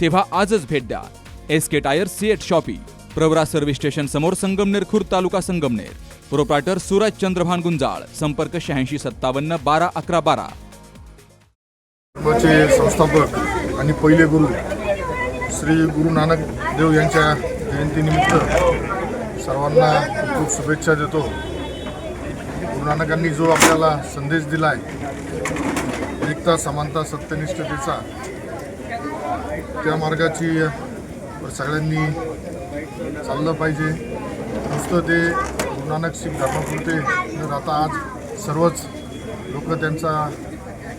तेव्हा आजच भेट द्या. S K tyre CEAT shoppe Pravara service station समोर संगमनेर खुर्द तालुका संगमनेर. प्रोप्रायटर सूरज चंद्रभान गुंजाळ संपर्क शहाऐंशी सत्तावन्न बारा अकरा बारा. संस्थापक आणि पहिले गुरु श्री गुरु नानक देव यांच्या जयंतीनिमित्त सर्वांना खूप खूप शुभेच्छा देतो. गुरु नानकांनी जो आपल्याला संदेश दिला आहे एकता समानता सत्यनिष्ठतेचा त्या मार्गाची सगळ्यांनी चाललं पाहिजे. नुसतं ते गुरु नानक सिंग धर्मापुरते न राहता आज सर्वच लोक त्यांचा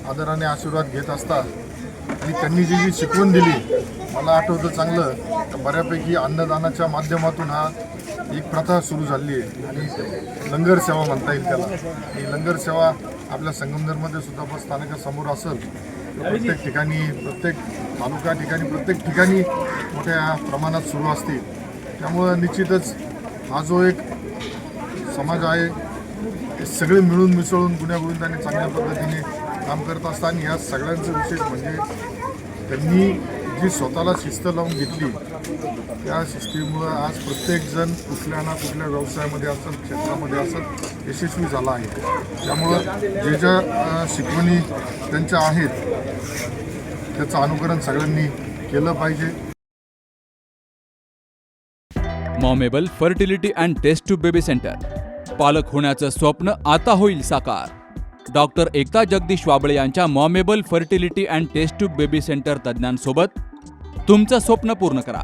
आदराने आशीर्वाद घेत असतात. आणि त्यांनी जी जी शिकवण दिली मला आठवतं चांगलं तर बऱ्यापैकी अन्नदानाच्या माध्यमातून हा एक प्रथा सुरू झाली आहे. आणि लंगर सेवा म्हणता येईल त्याला. ही लंगर सेवा आपल्या संगमनेरमध्ये सुद्धा बस स्थानकासमोर असेल प्रत्येक ठिकाणी प्रत्येक तालुका ठिकाणी प्रत्येक ठिकाणी मोठ्या प्रमाणात सुरू असते. त्यामुळं निश्चितच हा जो एक समाज आहे ते सगळे मिळून मिसळून गुण्यागोविंदाने चांगल्या पद्धतीने काम करत असतात. आणि या सगळ्यांचं विशेष म्हणजे त्यांनी जी स्वतःला शिस्त लावून घेतली त्या सिस्टीममुळं आज प्रत्येकजण कुठल्या ना कुठल्या व्यवसायामध्ये असेल क्षेत्रामध्ये असत यशस्वी झाला आहे. त्यामुळं जे ज्या शिकवणी त्यांच्या आहेत त्याचं अनुकरण सगळ्यांनी केलं पाहिजे. मॉमेबल fertility and test tube baby centre. पालक होण्याचं स्वप्न आता होईल साकार. डॉक्टर एकता जगदीश वाबळे यांच्या मॉमेबल fertility and test tube baby centre तज्ज्ञांसोबत तुमचं स्वप्न पूर्ण करा.